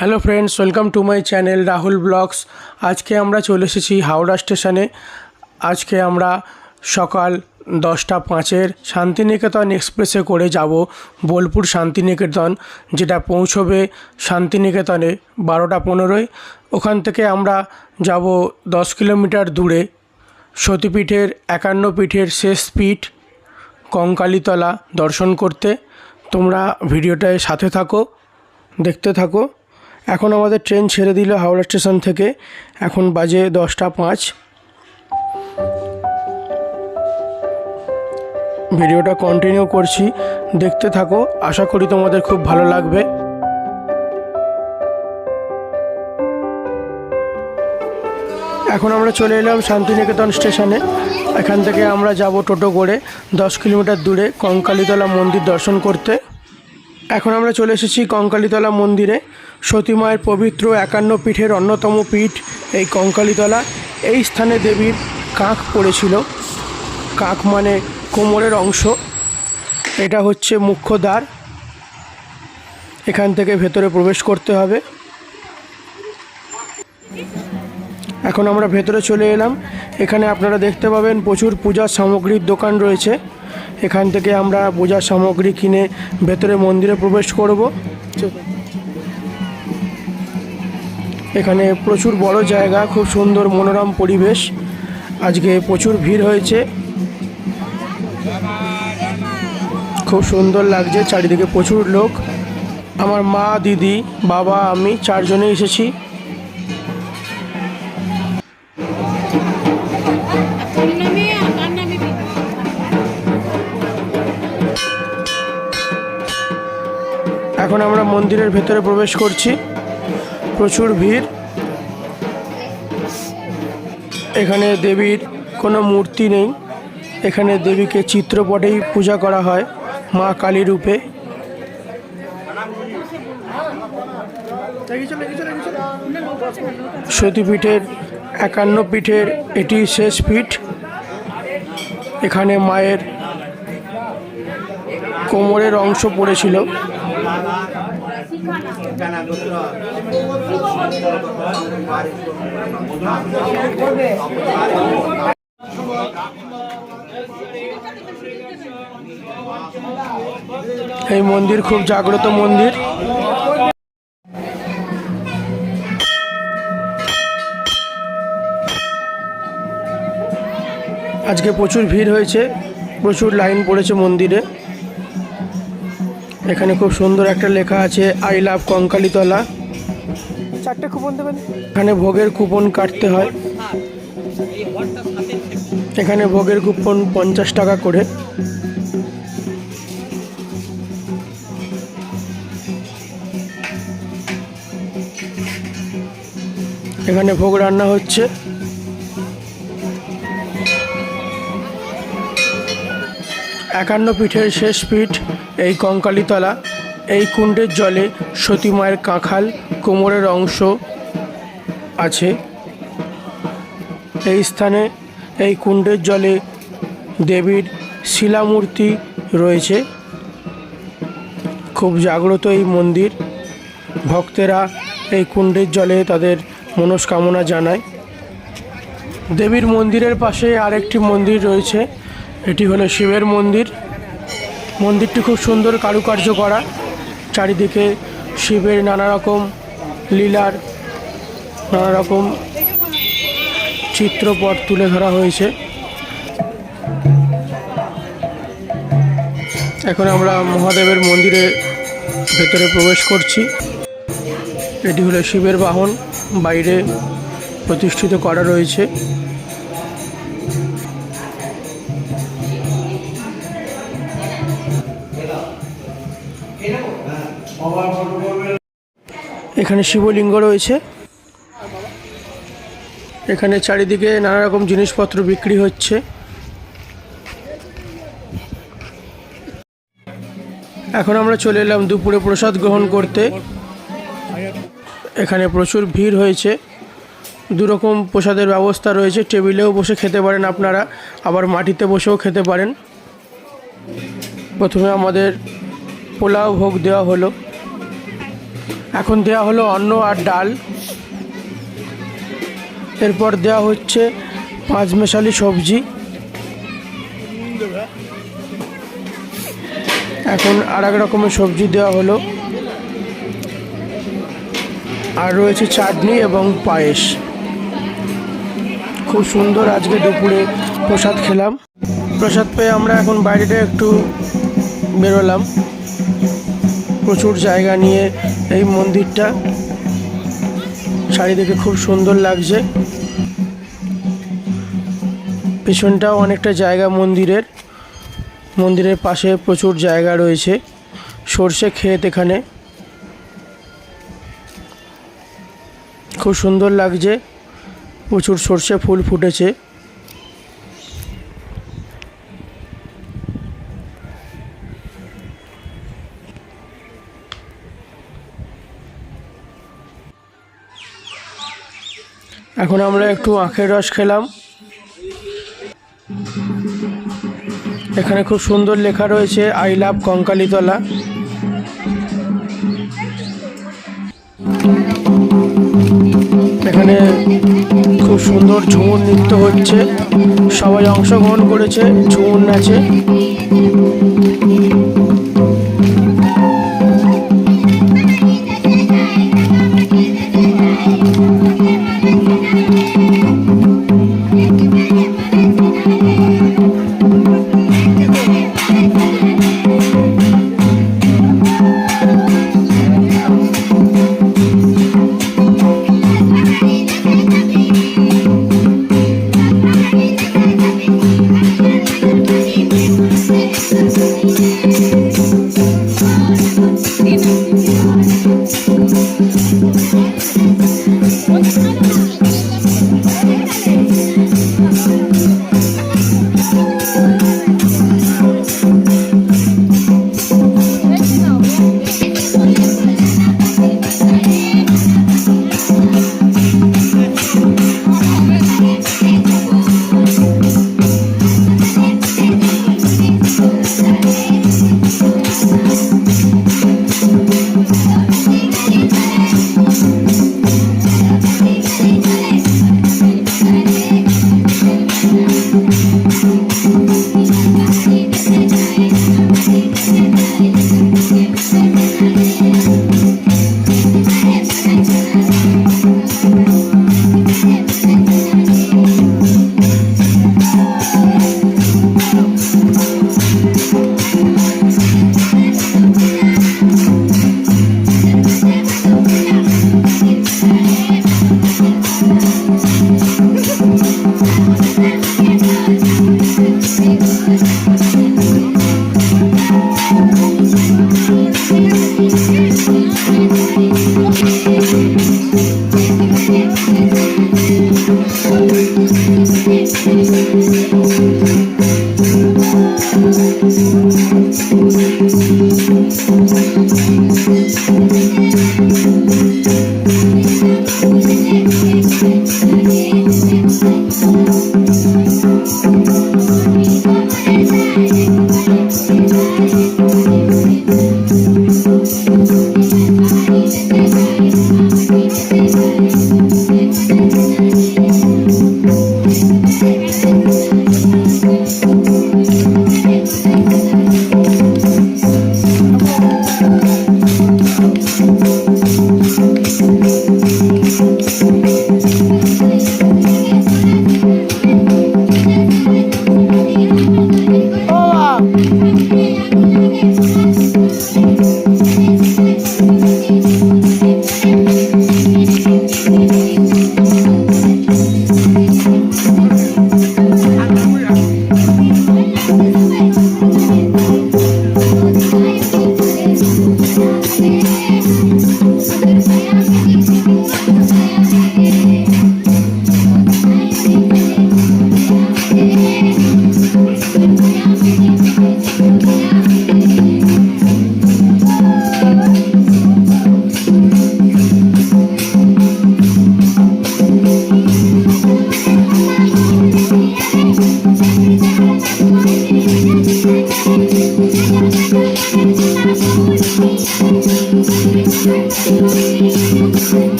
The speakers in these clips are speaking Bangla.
Hello friends welcome to my channel Rahul vlogs আজকে আমরা চলে এসেছি হাওড়া স্টেশনে। আজকে আমরা সকাল দশটা পাঁচের শান্তিনিকেতন এক্সপ্রেসে করে যাব বোলপুর শান্তিনিকেতন, যেটা পৌঁছবে শান্তিনিকেতনে বারোটা পনেরোয়। ওখান থেকে আমরা যাব দশ কিলোমিটার দূরে। সতীপীঠের একান্ন পীঠের শেষ পীঠ, কঙ্কালীতলা দর্শন করতে। তোমরা ভিডিওটায় সাথে থাকো, দেখতে থাকো। এখন আমাদের ট্রেন ছেড়ে দিল হাওড়া স্টেশন থেকে। এখন বাজে দশটা পাঁচ। ভিডিওটা কন্টিনিউ করছি। দেখতে থাকো, আশা করি তোমাদের খুব ভালো লাগবে। এখন আমরা চলে এলাম শান্তিনিকেতন স্টেশনে। এখান থেকে আমরা যাব টোটো করে, দশ কিলোমিটার দূরে কঙ্কালীতলা মন্দির দর্শন করতে। এখন আমরা চলে এসেছি কঙ্কালীতলা মন্দিরে। সতীমায়ের পবিত্র একান্ন পীঠের অন্যতম পীঠ, এই কঙ্কালীতলা। এই স্থানে দেবীর কাঁক পড়েছিল। কাঁক মানে কোমরের অংশ। এটা হচ্ছে মুখ্য দ্বার। এখান থেকে ভেতরে প্রবেশ করতে হবে। এখন আমরা ভেতরে চলে এলাম। এখানে আপনারা দেখতে পাবেন প্রচুর পূজার সামগ্রীর দোকান রয়েছে। এখান থেকে আমরা পূজার সামগ্রী কিনে ভেতরে মন্দিরে প্রবেশ করব। এখানে প্রচুর বড় জায়গা, খুব সুন্দর মনোরম পরিবেশ। আজকে প্রচুর ভিড় হয়েছে। খুব সুন্দর লাগছে, চারিদিকে প্রচুর লোক। আমার মা, দিদি, বাবা, আমি চারজনে এসেছি। এখন আমরা মন্দিরের ভেতরে প্রবেশ করছি। প্রচুর ভিড়। এখানে দেবীর কোনো মূর্তি নেই। এখানে দেবীকে চিত্রপটেই পূজা করা হয় মা কালী রূপে। সতীপীঠের একান্ন পীঠের এটি শেষ পীঠ। এখানে মায়ের কোমরের অংশ পড়েছিল। এই মন্দির খুব জাগ্রত মন্দির। আজকে প্রচুর ভিড় হয়েছে প্রচুর লাইন পড়েছে মন্দিরে। এখানে খুব সুন্দর একটা লেখা আছে আই লাভ কঙ্কালীতলা চারটে কুপন দেবেন? এখানে ভোগের কুপন কাটতে হয়। এখানে ভোগের কুপন পঞ্চাশ টাকা করে। এখানে ভোগ রান্না হচ্ছে। একান্ন পিঠের শেষ পীঠ। এই কঙ্কালীতলা, এই কুণ্ডের জলে সতী মায়ের কাঁখাল কোমরের অংশ আছে। এই স্থানে, এই কুণ্ডের জলে দেবীর শিলামূর্তি রয়েছে। খুব জাগ্রত এই মন্দির। ভক্তেরা এই কুণ্ডের জলে তাদের মনস্কামনা জানায়। দেবীর মন্দিরের পাশে আরেকটি মন্দির রয়েছে, এটি হলো শিবের মন্দির। মন্দিরটি খুব সুন্দর কারুকার্য করা। চারিদিকে শিবের নানা রকম লীলার নানা রকম চিত্রপট তুলে ধরা হয়েছে। এখন আমরা মহাদেবের মন্দিরে ভেতরে প্রবেশ করছি। এটি হলো শিবের বাহন, বাইরে প্রতিষ্ঠিত করা রয়েছে। এখানে শিবলিঙ্গ রয়েছে। এখানে চারিদিকে নানা রকম জিনিসপত্র বিক্রি হচ্ছে। এখন আমরা চলে এলাম দুপুরে প্রসাদ গ্রহণ করতে। এখানে প্রচুর ভিড় হয়েছে। দুরকম প্রসাদের ব্যবস্থা রয়েছে। টেবিলেও বসে খেতে পারেন আপনারা। আবার মাটিতে বসেও খেতে পারেন। প্রথমে আমাদের পোলাও ভোগ দেওয়া হলো। এখন দেওয়া হলো অন্ন আর ডাল। এরপর দেওয়া হচ্ছে পাঁচ মেশালি সবজি। এখন আর এক রকমের সবজি দেওয়া হলো। আর রয়েছে চাটনি এবং পায়েস। খুব সুন্দর আজকে দুপুরে প্রসাদ খেলাম। প্রসাদ পেয়ে আমরা এখন বাইরেটা একটু বেরোলাম। প্রচুর জায়গা নিয়ে এই মন্দিরটা চারিদিকে খুব সুন্দর লাগছে। পেছনটাও অনেকটা জায়গা মন্দিরের। মন্দিরের পাশে প্রচুর জায়গা রয়েছে। সর্ষে ক্ষেত এখানে। খুব সুন্দর লাগছে। প্রচুর সর্ষে ফুল ফুটেছে। এখন আমরা একটু আখের রস খেলাম। এখানে খুব সুন্দর লেখা রয়েছে, আই লাভ কঙ্কালীতলা। এখানে খুব সুন্দর ঝুমুর নৃত্য হচ্ছে। সবাই অংশগ্রহণ করেছে, ঝুমুর নাচে।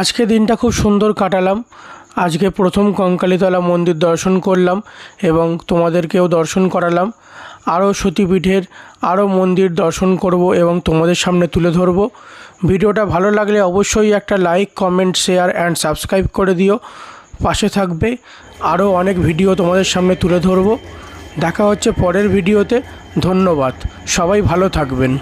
আজকে দিনটা খুব সুন্দর কাটালাম। আজকে প্রথম কঙ্কালীতলা মন্দির দর্শন করলাম এবং তোমাদেরকেও দর্শন করালাম। আরও সতীপীঠের আরও মন্দির দর্শন করব এবং তোমাদের সামনে তুলে ধরব। ভিডিওটা ভালো লাগলে অবশ্যই একটা like, comment, share and subscribe করে দিও। পাশে থাকবে আরও অনেক ভিডিও তোমাদের সামনে তুলে ধরব। দেখা হচ্ছে পরের ভিডিওতে। ধন্যবাদ। সবাই ভালো থাকবেন।